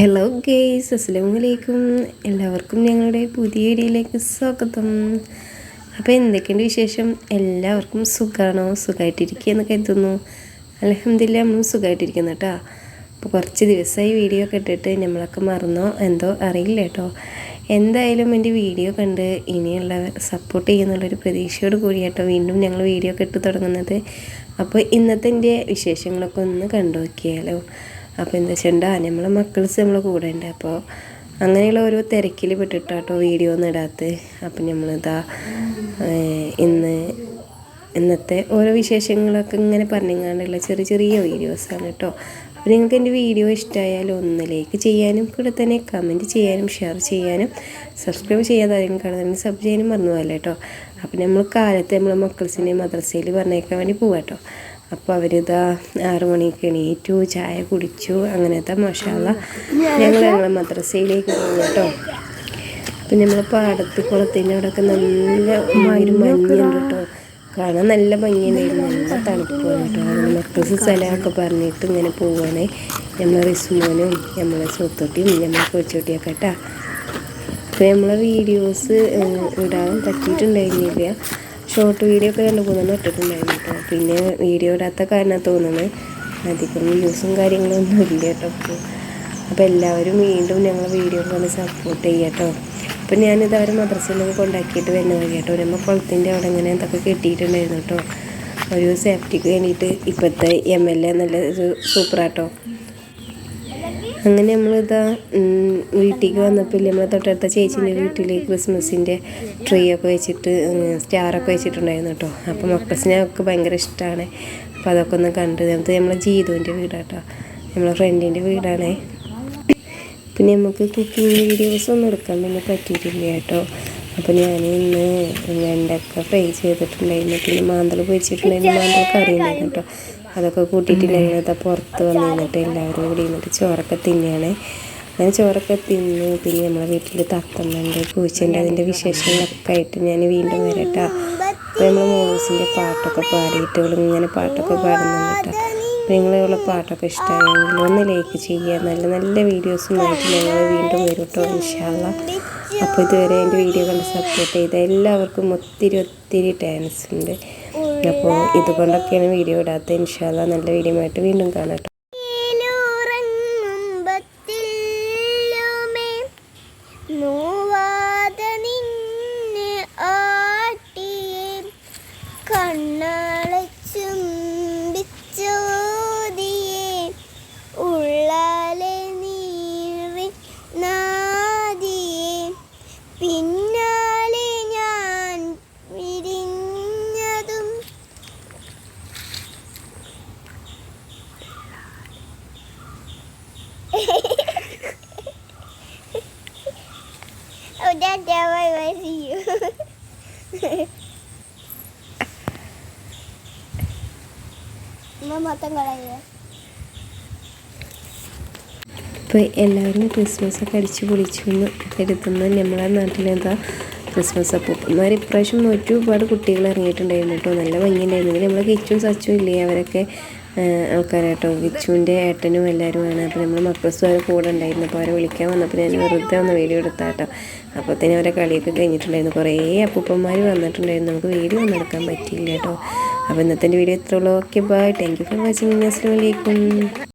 Hello guys അസ്സലാമലൈക്കും എല്ലാവർക്കും ഞങ്ങളുടെ പുതിയ വീഡിയോയിലേക്ക് സ്വാഗതം. അപ്പോൾ എന്തൊക്കെയുണ്ട് വിശേഷം? എല്ലാവർക്കും സുഖമാണോ സുഖമായിട്ടിരിക്കുക എന്ന് കരുതുന്നു. അലഹമില്ല നമ്മളും സുഖമായിട്ടിരിക്കുന്നു കേട്ടോ. അപ്പോൾ കുറച്ച് ദിവസമായി വീഡിയോ ഒക്കെ നമ്മളൊക്കെ മറന്നോ? എന്തോ അറിയില്ല കേട്ടോ. എന്തായാലും എന്റെ വീഡിയോ കണ്ട് ഇനിയുള്ള സപ്പോർട്ട് ചെയ്യുന്നുള്ളൊരു പ്രതീക്ഷയോട് കൂടി കേട്ടോ വീണ്ടും ഞങ്ങൾ വീഡിയോ ഒക്കെ ഇട്ട് തുടങ്ങുന്നത്. അപ്പോൾ ഇന്നത്തെ എന്റെ വിശേഷങ്ങളൊക്കെ ഒന്ന് കണ്ടു നോക്കിയാലോ. അപ്പോൾ എന്താ വെച്ചാൽ നമ്മളെ മക്കൾസ് നമ്മളെ കൂടെ ഉണ്ട് അപ്പോൾ അങ്ങനെയുള്ള ഓരോ തിരക്കിൽ പെട്ടിട്ടാട്ടോ വീഡിയോ ഒന്നും ഇടാത്ത. അപ്പം നമ്മളിതാ ഇന്ന് ഇന്നത്തെ ഓരോ വിശേഷങ്ങളൊക്കെ ഇങ്ങനെ പറഞ്ഞുകൊണ്ടുള്ള ചെറിയ ചെറിയ വീഡിയോസാണ് കേട്ടോ അപ്പോൾ നിങ്ങൾക്ക് എന്റെ വീഡിയോ ഇഷ്ടമായാലും ഒന്ന് ലൈക്ക് ചെയ്യാനും കൂടെ തന്നെ കമന്റ് ചെയ്യാനും ഷെയർ ചെയ്യാനും സബ്സ്ക്രൈബ് ചെയ്യാതെ ആരെങ്കിലും കാണുന്നുണ്ടെങ്കിൽ സബ് ചെയ്യാനും മറന്നു പോകല്ലേ കേട്ടോ അപ്പോൾ നമ്മൾ കാലത്ത് നമ്മളെ മക്കൾസിനെ മദ്രസയിൽ പറഞ്ഞേക്കാൻ വേണ്ടി പോവാം കേട്ടോ അപ്പോൾ അവരിതാ ആറു മണിക്ക് എണീറ്റു ചായ കുടിച്ചു അങ്ങനത്തെ മഷാല ഞങ്ങൾ ഞങ്ങളെ മദ്രസയിലേക്ക് പോകും കേട്ടോ. അപ്പം നമ്മൾ പാടത്ത് കുളത്തിന്റെ അവിടെയൊക്കെ നല്ല ഒരു മഞ്ഞുണ്ട് കേട്ടോ. കാണാൻ നല്ല ഭംഗിയുണ്ടായിരുന്നു. നല്ല തണുപ്പാണ് കേട്ടോ. അങ്ങനെ മക്കൾക്ക് സ്ഥലമൊക്കെ പറഞ്ഞിട്ട് ഇങ്ങനെ പോവുകയാണ് നമ്മളെ റിസ്മോനും നമ്മളെ സ്വത്തൊട്ടിയും നമ്മളെ കൊച്ചോട്ടിയൊക്കെ കേട്ടോ. അപ്പോൾ നമ്മളെ വീഡിയോസ് ഇടാൻ പറ്റിയിട്ടുണ്ടായിരുന്നില്ല. ഷോർട്ട് വീഡിയോ ഒക്കെ രണ്ട് മൂന്നെണ്ണം ഇട്ടിട്ടുണ്ടായിരുന്നു കേട്ടോ. പിന്നെ വീഡിയോ ഇടാത്ത കാരണം തോന്നുന്നത് അധികം വ്യൂസും കാര്യങ്ങളൊന്നും ഇല്ല കേട്ടോ. അപ്പോൾ അപ്പോൾ എല്ലാവരും വീണ്ടും ഞങ്ങൾ വീഡിയോ കൊണ്ട് സപ്പോർട്ട് ചെയ്യുക കേട്ടോ. അപ്പം ഞാനിത് അവർ മദ്രസയിലൊക്കെ കൊണ്ടാക്കിയിട്ട് വരുന്ന വഴി കേട്ടോ. നമ്മൾ കുളത്തിന്റെ അവിടെ ഇങ്ങനെ എന്തൊക്കെ കെട്ടിയിട്ടുണ്ടായിരുന്നു കേട്ടോ. ഒരു സേഫ്റ്റിക്ക് വേണ്ടിയിട്ട് ഇപ്പോഴത്തെ എം എൽ എ നല്ല സൂപ്പറാട്ടോ അങ്ങനെ നമ്മളിതാ വീട്ടിലേക്ക് വന്നപ്പോൾ നമ്മളെ തൊട്ടടുത്ത ചേച്ചീന്റെ വീട്ടിൽ ക്രിസ്മസിന്റെ ട്രീ ഒക്കെ വെച്ചിട്ട് സ്റ്റാറൊക്കെ വെച്ചിട്ടുണ്ടായിരുന്നു കേട്ടോ അപ്പോൾ മക്കൾസിനൊക്കെ ഭയങ്കര ഇഷ്ടമാണ് അപ്പോൾ അതൊക്കെ ഒന്ന് കണ്ട് അത് നമ്മളെ ജീതുവിന്റെ വീടാട്ടോ. നമ്മളെ ഫ്രണ്ടിന്റെ വീടാണ്. പിന്നെ നമുക്ക് കുക്കിംഗ് വീഡിയോസ് ഒന്നും എടുക്കാൻ പിന്നെ പറ്റിയിട്ടില്ല കേട്ടോ അപ്പോൾ ഞാൻ ഇന്ന് വെണ്ടക്ക ഫ്രൈ ചെയ്തിട്ടുണ്ടായിരുന്നു. പിന്നെ മാന്തൾ പൊരിച്ചിട്ടുണ്ടായിരുന്നു. മാന്തൾ കറി ഉണ്ടായിരുന്നു കേട്ടോ അതൊക്കെ കൂട്ടിയിട്ട് ഞങ്ങളിതാ പുറത്ത് വന്ന് നിന്നിട്ട് എല്ലാവരും കൂടി നിന്നിട്ട് ചോറൊക്കെ തിന്നെയാണ് അങ്ങനെ ചോറൊക്കെ തിന്നു പിന്നെ നമ്മളെ വീട്ടിൽ തത്തമ്മന്റെ പൂച്ചയുണ്ട്. അതിന്റെ വിശേഷങ്ങളൊക്കെ ആയിട്ട് ഞാൻ വീണ്ടും വരട്ടാ. അപ്പോൾ നമ്മൾ മൂവീസിന്റെ പാട്ടൊക്കെ പാടിയിട്ട് ഇങ്ങനെ പാട്ടൊക്കെ പാടുന്നുണ്ട് കേട്ടോ. അപ്പോൾ നിങ്ങളുള്ള പാട്ടൊക്കെ ഇഷ്ടമായെങ്കിൽ ഒന്ന് ലൈക്ക് ചെയ്യുക. നല്ല നല്ല വീഡിയോസുമായിട്ട് ഞങ്ങൾ വീണ്ടും വരും കേട്ടോ ഇൻഷാല്ല അപ്പോൾ ഇതുവരെ എന്റെ വീഡിയോ കണ്ട് സപ്പോർട്ട് ചെയ്ത എല്ലാവർക്കും ഒത്തിരി ഒത്തിരി ടാൻസ് ഉണ്ട്. അപ്പോൾ ഇതുകൊണ്ടൊക്കെയാണ് വീഡിയോ ഇടാത്ത ഇൻഷാല്ല നല്ല വീഡിയോ ആയിട്ട് വീണ്ടും കാണാം oh, Dad, Dad, why do I see you? മൊത്തം കളയുക ഇപ്പോൾ എല്ലാവരും ക്രിസ്മസൊക്കെ അടിച്ച് പൊളിച്ചു എന്ന് കരുതുന്നു നമ്മളെ നാട്ടിലെന്താ ക്രിസ്മസ് അപ്പൂപ്പന്മാർ ഇപ്രാവശ്യം ഒരുപാട് കുട്ടികൾ ഇറങ്ങിയിട്ടുണ്ടായിരുന്നു കേട്ടോ. നല്ല ഭംഗിയുണ്ടായിരുന്നു. നമ്മളെ കിച്ചും സച്ചും ഇല്ലേ അവരൊക്കെ ആൾക്കാരാട്ടോ വിച്ചുവിന്റെ ഏട്ടനും എല്ലാവരുമാണ് അപ്പോൾ നമ്മൾ മക്കൾസും കൂടെ ഉണ്ടായിരുന്നു. അപ്പോൾ അവരെ വിളിക്കാൻ വന്നപ്പോൾ ഞാൻ വെറുതെ ഒന്ന് വീഡിയോ എടുത്താട്ടോ. അപ്പോൾ തന്നെ അവരെ കളിയൊക്കെ കഴിഞ്ഞിട്ടുണ്ടായിരുന്നു. കുറേ അപ്പൂപ്പന്മാർ വന്നിട്ടുണ്ടായിരുന്നു. നമുക്ക് വീഡിയോ ഒന്നും എടുക്കാൻ പറ്റിയില്ല കേട്ടോ. അപ്പോൾ ഇന്നത്തെ video എത്രയുള്ളൂ okay bye thank you for watching അസ്ലാം വലൈക്കും